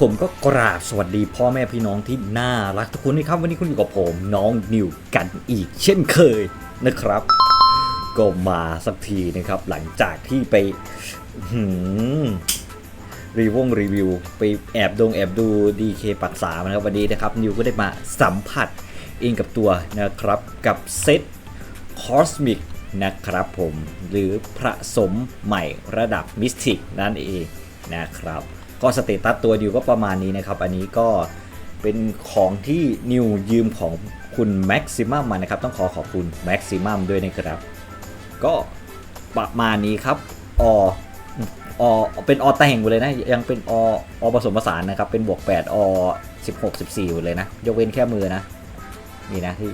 ผมก็กราบสวัสดีพ่อแม่พี่น้องที่น่ารักทุกคนนะครับ วันนี้คุณอยู่กับผมน้องนิวกันอีก เช่นเคยนะครับ ก็มาสักทีนะครับ หลังจากที่ไปหืมรีวงรีวิว ไปแอบดงแอบดู DK ปักษามานะครับวันนี้นะครับ นิวก็ได้มาสัมผัสเองกับตัวนะครับ กับเซตคอสมิกนะครับผมหรือผสมใหม่ระดับมิสติกนั่นเองนะครับ ก็สเตตัสตัวดิวก็ประมาณนี้นะครับ อันนี้ก็เป็นของที่นิวยืมของคุณแม็กซิมัมมานะครับ ต้องขอขอบคุณแม็กซิมัมด้วยนะครับ ก็ประมาณนี้ครับอออเป็นออแต่งหมดเลยนะ ยังเป็นออผสมผสานนะครับ เป็นบวก8อ16 14หมดเลยนะ ยกเว้นแค่มือนะ นี่นะที่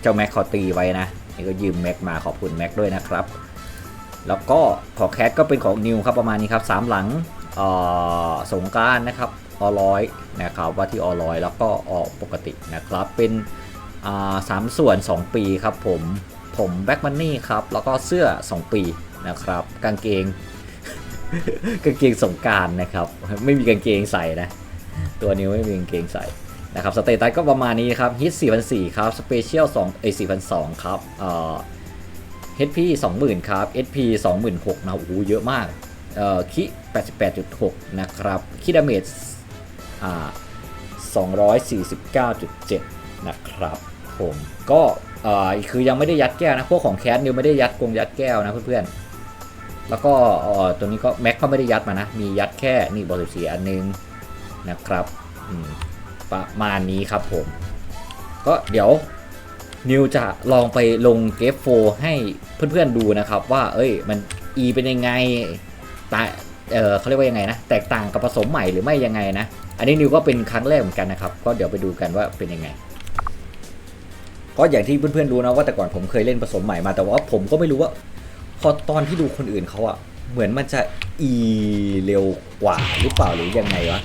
เจ้าแม็กขาตีไว้นะ นี่ก็ยืมแม็กมาขอบคุณแม็กด้วยนะครับ แล้วก็ของแคทก็เป็นของนิวครับประมาณนี้ครับสามหลัง สงการนะครับอร้อยนะครับว่าที่อร้อยแล้วก็ออกปกตินะครับ เป็นอ่าสามส่วน 2 ปีครับผมผมแบ็กมันนี่ครับแล้วก็เสื้อ 2 ปีนะครับกางเกงกางเกงสงการนะครับไม่มีกางเกงใส่นะตัวนิวไม่มีกางเกงใส่นะครับสเตตัสก็ประมาณนี้ครับฮิต4,004ครับสเปเชียล2เอ้ย4,002ครับเอ่อ HP 20,000 ครับ SP 26,000นะโอ้โหเยอะมาก คิ88.6 นะครับ คิดาเมจอ่า249.7 นะครับ ผมก็คือยังไม่ได้ยัดแก้วนะ พวกของแคสนิวไม่ได้ยัดกงยัดแก้วนะเพื่อนๆ แล้วก็ตัวนี้ก็แม็กก็ไม่ได้ยัดมานะ มียัดแค่นี่บอลสีอันนึงนะครับประมาณนี้ครับผม ก็เดี๋ยวนิวจะลองไปลงเกฟโฟให้เพื่อนๆดูนะครับ ว่า เอ้ยมัน E เป็นยังไง ตาเออเขาเรียกว่ายังไงนะ แตกต่างกับผสมใหม่หรือไม่ยังไงนะ อันนี้นิวก็เป็นครั้งแรกเหมือนกันนะครับ ก็เดี๋ยวไปดูกันว่าเป็นยังไงก็อย่างที่เพื่อนๆรู้นะว่าแต่ก่อนผมเคยเล่นผสมใหม่มาแต่ว่าผมก็ไม่รู้ว่า พอตอนที่ดูคนอื่นเขาอะเหมือนมันจะ E เร็วกว่าหรือเปล่าหรือยังไงวะ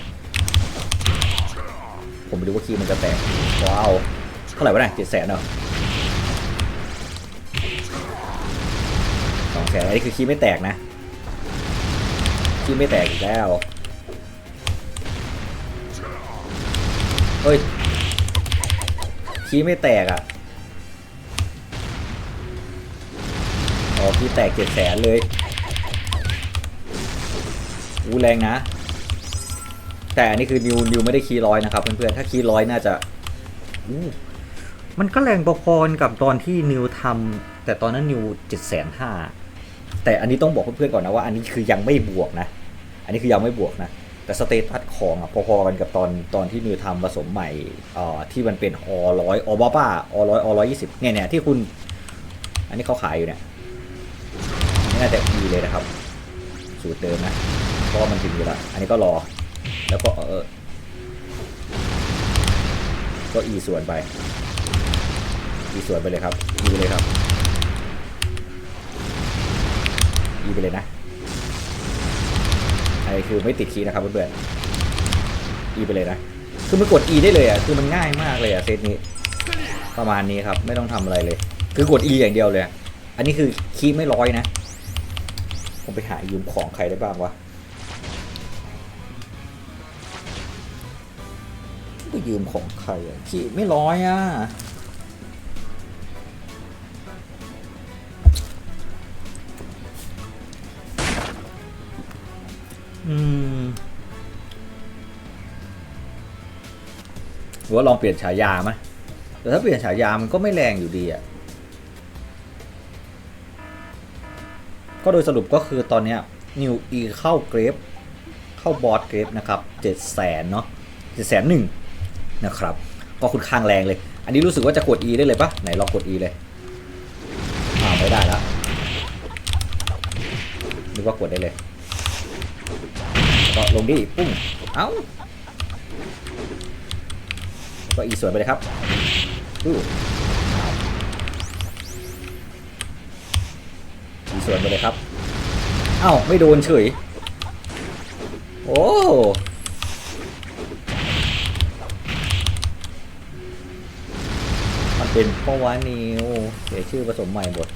ผมไม่รู้ว่าคีย์มันจะแตกว้าวเท่าไหร่วะเนี่ยเจ็ดแสนเหรอสองแสนอันนี้คือคีย์ไม่แตกนะ คีย์ไม่แตกอีกแล้ว เฮ้ยคีย์ไม่แตกอะอ๋อคีย์แตกเจ็ดแสนเลยอู้แรงนะ แต่อันนี้คือนิวนิวไม่ได้คีย์ร้อยนะครับเพื่อนๆ ถ้าคีย์ร้อยน่าจะอู้มันก็แรงพอๆกับตอนที่นิวทำแต่ตอนนั้นนิวเจ็ดแสนห้า แต่อันนี้ต้องบอกเพื่อนๆก่อนนะว่าอันนี้คือยังไม่บวกนะ อันนี้คือยังไม่บวกนะ แต่สเตตัสของอะพอๆกันกับตอนตอนที่นิวทำผสมใหม่เอ่อที่มันเป็นอร้อยอบ้าบ้าอร้อยอร้อยยี่สิบเนี่ยเนี่ยที่คุณ อันนี้เขาขายอยู่เนี่ยนี่น่าจะดีเลยนะครับ สูตรเดิมนะเพราะมันถึงอยู่แล้วอันนี้ก็รอ แล้วก็เออก็ e ส่วนไป e ส่วนไปเลยครับ e ไปเลยครับ e ไปเลยนะไอคือไม่ติดคีนะครับเพื่อนๆ e ไปเลยนะ คือมันกด e ได้เลยอะ คือมันง่ายมากเลยอะเซตนี้ ประมาณนี้ครับ ไม่ต้องทำอะไรเลย คือกด e อย่างเดียวเลย อันนี้คือคีไม่ร้อยนะ ผมไปหายืมของใครได้บ้างวะก็ยืมของใครอะขี่ไม่ร้อยอะ อืมว่าลองเปลี่ยนฉายาไหมแต่ถ้าเปลี่ยนฉายามันก็ไม่แรงอยู่ดีอะ ก็โดยสรุปก็คือตอนเนี้ยนิวอีเข้าเกรฟเข้าบอสเกรฟนะครับเจ็ดแสนเนาะเจ็ดแสนหนึ่งนะครับ ก็คุณข้างแรงเลย อันนี้รู้สึกว่าจะกด E ได้เลยปะไหนลองกด E เลยอ่าไม่ได้แล้วนึกว่ากดได้เลย ก็ลงดิปุ้งเอ้าก็ E ส่วนไปเลยครับอู้อีสวนไปเลยครับ เอ้าไม่โดนเฉย โอ้มันเป็นเพราะว่านิวเสียชื่อผสมใหม่หมด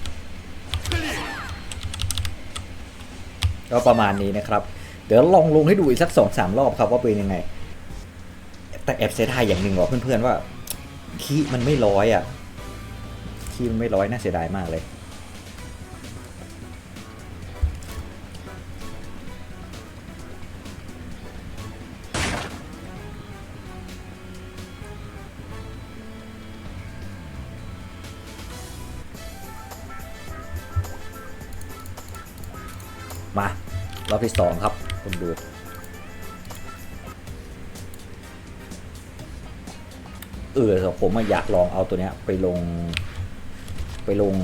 ก็ประมาณนี้นะครับ เดี๋ยวลองลงให้ดูอีกสักสองสามรอบครับว่าเป็นยังไง แต่แอบเสียดายอย่างหนึ่งว่ะเพื่อนๆว่าคีมันไม่ร้อยอะคีมันไม่ร้อยน่าเสียดายมากเลย มารอบที่สองครับ คุณดูเออแต่ผมอะอยากลองเอาตัวเนี้ย ไปลง ไปลง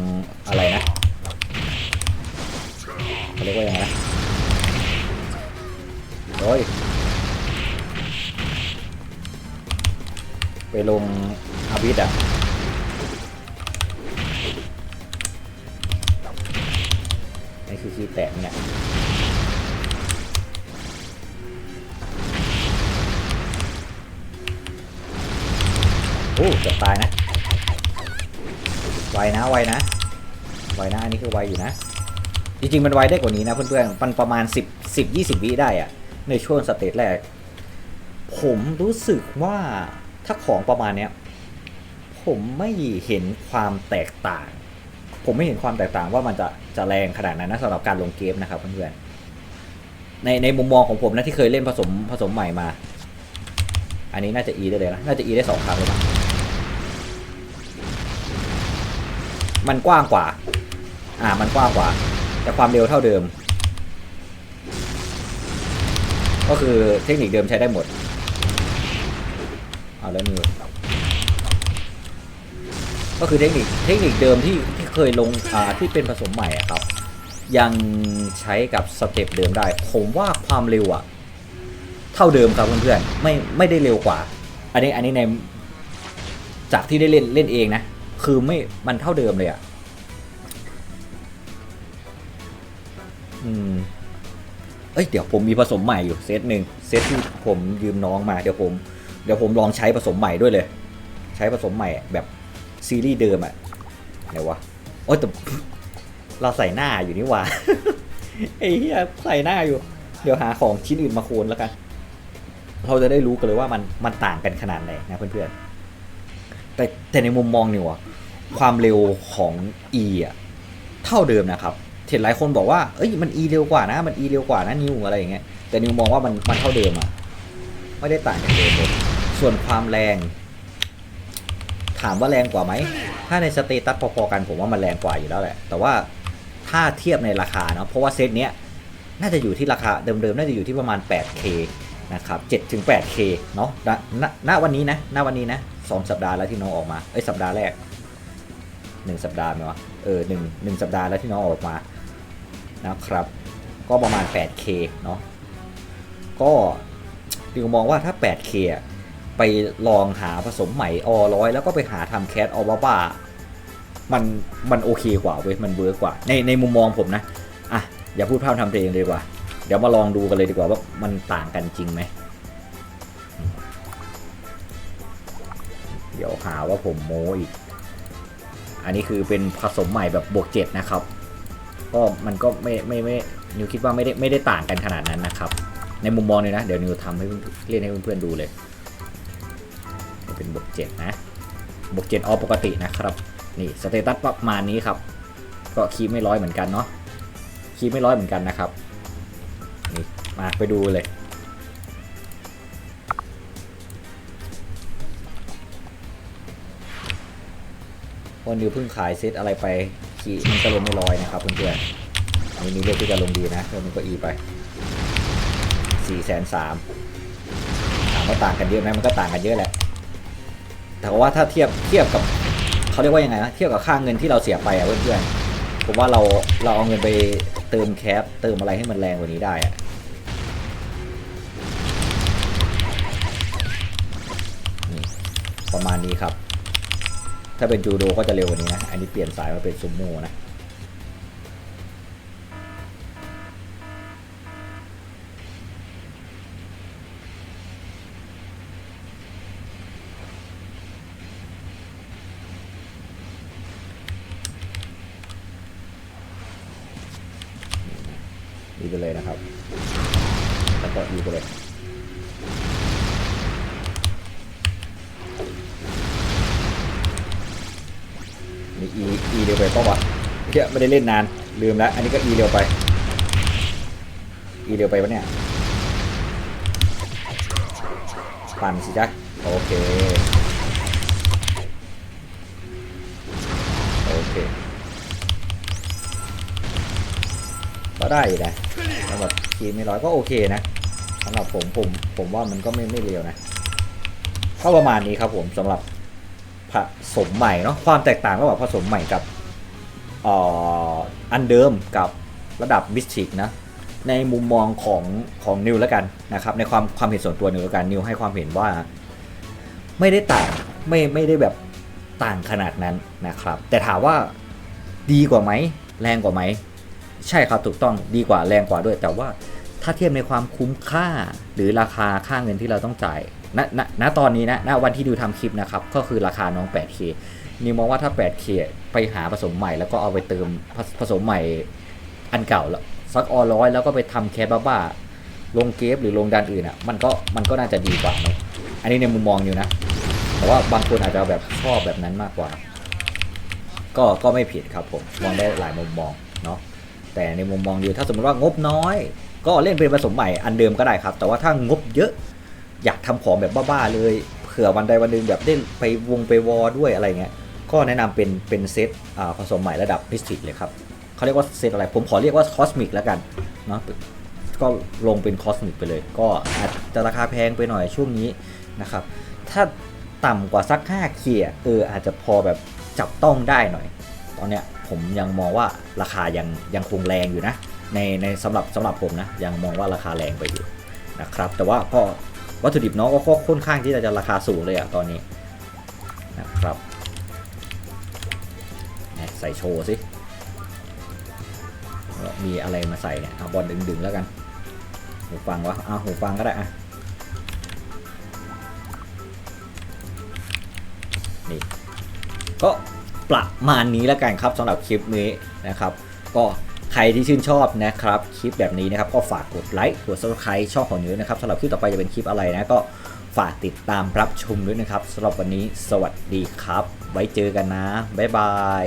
อะไรนะเขาเรียกว่ายังไงนะโอ้ยไปลงอาบิดอะนี่คือคีย์แตกเนี่ย โอ้เกือบตายนะ ไวนะไวนะ ไวนะอันนี้คือไวอยู่นะ จริงๆมันไวได้กว่านี้นะเพื่อนๆมันประมาณ 10 10 20 วิได้อะในช่วงสเตจแรก ผมรู้สึกว่าถ้าของประมาณเนี้ยผมไม่เห็นความแตกต่าง ผมไม่เห็นความแตกต่างว่ามันจะจะแรงขนาดนั้นนะสำหรับการลงเกมนะครับเพื่อนๆในในมุมมองของผมนะที่เคยเล่นผสมผสมใหม่มา อันนี้น่าจะ E ได้เลยนะ น่าจะ E ได้สองครั้งเลยนะ มันกว้างกว่า อ่า มันกว้างกว่า แต่ความเร็วเท่าเดิม ก็คือเทคนิคเดิมใช้ได้หมด เอาแล้วนิวก็คือเทคนิคเทคนิคเดิมที่ที่เคยลงอ่าที่เป็นผสมใหม่อะครับ ยังใช้กับสเต็ปเดิมได้ ผมว่าความเร็วอะเท่าเดิมครับเพื่อนๆไม่ไม่ได้เร็วกว่า อันนี้อันนี้ในจากที่ได้เล่นเล่นเองนะ คือไม่มันเท่าเดิมเลยอะอืมเอ้ยเดี๋ยวผมมีผสมใหม่อยู่เซตหนึ่งเซตที่ผมยืมน้องมาเดี๋ยวผมเดี๋ยวผมลองใช้ผสมใหม่ด้วยเลย ใช้ผสมใหม่แบบซีรีส์เดิมอะไหนวะโอ้ยแต่เราใส่หน้าอยู่นี่ว่าไอ้เหี้ยใส่หน้าอยู่ เดี๋ยวหาของชิ้นอื่นมาโคนแล้วกัน เราจะได้รู้กันเลยว่ามันมันต่างกันขนาดไหนนะเพื่อนๆ แต่แต่ในมุมมองนี่วะความเร็วของ E อะเท่าเดิมนะครับเห็นหลายคนบอกว่าเอ้ยมัน E เร็วกว่านะ มัน E เร็วกว่านะนิวอะไรอย่างเงี้ยแต่นิวมองว่ามันมันเท่าเดิมอะไม่ได้ต่างกันเลยส่วนความแรง ถามว่าแรงกว่าไหม ถ้าในสเตตัสพอๆกันผมว่ามันแรงกว่าอยู่แล้วแหละ แต่ว่าถ้าเทียบในราคาเนาะเพราะว่าเซตเนี้ยน่าจะอยู่ที่ราคาเดิมๆ น่าจะอยู่ที่ประมาณ 8K นะครับ 7-8k เนาะณณวันนี้นะณวันนี้นะ สองสัปดาห์แล้วที่น้องออกมา เอ้ยสัปดาห์แรก1สัปดาห์ไหมวะ เออหนึ่งหนึ่งสัปดาห์แล้วที่น้องออกมานะครับ ก็ประมาณ 8K เนาะ ก็ดิวมองว่าถ้า 8K ไปลองหาผสมใหม่อร้อยแล้วก็ไปหาทำแคสออบ้าบ้ามันมันโอเคกว่าเว้ย มันเวิร์กว่า ในในมุมมองผมนะ อะ อย่าพูดพร่ำทำเพลงเลยดีกว่า เดี๋ยวมาลองดูกันเลยดีกว่าว่ามันต่างกันจริงไหม หาว่าผมโมอีก อันนี้คือเป็นผสมใหม่แบบบวกเจ็ดนะครับ ก็มันก็ไม่ไม่ไม่นิวคิดว่าไม่ได้ไม่ได้ต่างกันขนาดนั้นนะครับ ในมุมมองเลยนะ เดี๋ยวนิวทำให้เล่นให้เพื่อนๆดูเลย เป็นบวกเจ็ดนะบวกเจ็ดออปกตินะครับ นี่สเตตัสประมาณนี้ครับ ก็คีย์ไม่ร้อยเหมือนกันเนาะคีย์ไม่ร้อยเหมือนกันนะครับ นี่มาไปดูเลย วันนิวเพิ่งขายเซตอะไรไปคีย์มันก็ลงไม่ร้อยนะครับเพื่อนๆอันนี้มีเลือกที่จะลงดีนะเพิ่มมันก็อีไปสี่แสนสามถามว่าต่างกันเยอะไหมมันก็ต่างกันเยอะแหละ แต่ว่าถ้าเทียบเทียบกับเขาเรียกว่ายังไงนะเทียบกับค่าเงินที่เราเสียไปอะเพื่อนๆผมว่าเราเราเอาเงินไปเติมแคปเติมอะไรให้มันแรงกว่านี้ได้อะประมาณนี้ครับ ถ้าเป็นจูโดก็จะเร็วกว่านี้นะ อันนี้เปลี่ยนสายมาเป็นซุมโม่นะดีไปเลยนะครับแล้วก็อีไปเลย ไปปล่าวะเฮียไม่ได้เล่นนานลืมแล้ว อันนี้ก็อีเร็วไป อีเร็วไปปะเนี่ย ปั่นสิจ๊ะโอเค โอเค ก็ได้อยู่นะสำหรับทีมไม่ร้อยก็โอเคนะสำหรับผมผมผมว่ามันก็ไม่ไม่เร็วนะก็ประมาณนี้ครับผมสำหรับผสมใหม่เนาะความแตกต่างระหว่างผสมใหม่กับ อันเดิมกับระดับมิสติกนะในมุมมองของของนิวแล้วกันนะครับในความความเห็นส่วนตัวนิวแล้วกันนิวให้ความเห็นว่า ไม่ได้ต่างไม่ไม่ได้แบบต่างขนาดนั้นนะครับ แต่ถามว่าดีกว่าไหมแรงกว่าไหม ใช่ครับถูกต้องดีกว่าแรงกว่าด้วย แต่ว่าถ้าเทียบในความคุ้มค่าหรือราคาค่าเงินที่เราต้องจ่าย ณณณตอนนี้นะณวันที่ดูทำคลิปนะครับ ก็คือราคาน้อง 8K นิวมองว่าถ้า 8K ไปหาผสมใหม่แล้วก็เอาไปเติมผผสมใหม่อันเก่าแล้วซักออร้อยแล้วก็ไปทำแคบบ้าๆลงเกฟหรือลงดันอื่นอะมันก็มันก็น่าจะดีกว่านะอันนี้ในมุมมองอยู่นะ แต่ว่าบางคนอาจจะแบบชอบแบบนั้นมากกว่า ก็ก็ไม่ผิดครับผมมองได้หลายมุมมองเนาะแต่ในมุมมองอยู่ถ้าสมมติว่างบน้อย ก็เล่นเป็นผสมใหม่อันเดิมก็ได้ครับ แต่ว่าถ้างบเยอะ อยากทำของแบบบ้าๆเลย เผื่อวันใดวันหนึ่งแบบได้ไปวงไปวอด้วยอะไรเงี้ย ก็แนะนำเป็นเป็นเซตอ่าผสมใหม่ระดับพิสติกเลยครับเขาเรียกว่าเซตอะไร ผมขอเรียกว่าคอสมิกแล้วกันเนาะก็ลงเป็นคอสมิกไปเลย ก็อาจจะราคาแพงไปหน่อยช่วงนี้นะครับ ถ้าต่ำกว่าสัก5เคเอออาจจะพอแบบจับต้องได้หน่อย ตอนเนี้ยผมยังมองว่าราคายังยังคงแรงอยู่นะ ในในสำหรับสำหรับผมนะยังมองว่าราคาแรงไปอยู่นะครับ แต่ว่าก็ วัตถุดิบน้องก็ค่อนข้างที่จะราคาสูงเลยอะตอนนี้นะครับเนี่ยใส่โชว์สิมีอะไรมาใส่เนี่ยเอาบอลดึงๆแล้วกันหูฟังวะเอาหูฟังก็ได้อะนี่ก็ประมาณนี้แล้วกันครับสำหรับคลิปนี้นะครับ ก็ ใครที่ชื่นชอบนะครับคลิปแบบนี้นะครับก็ฝากกดไลค์กด subscribe ช่องของนิ้วนะครับสำหรับคลิปต่อไปจะเป็นคลิปอะไรนะก็ฝากติดตามรับชมด้วยนะครับสำหรับวันนี้สวัสดีครับ ไว้เจอกันนะ บ๊ายบาย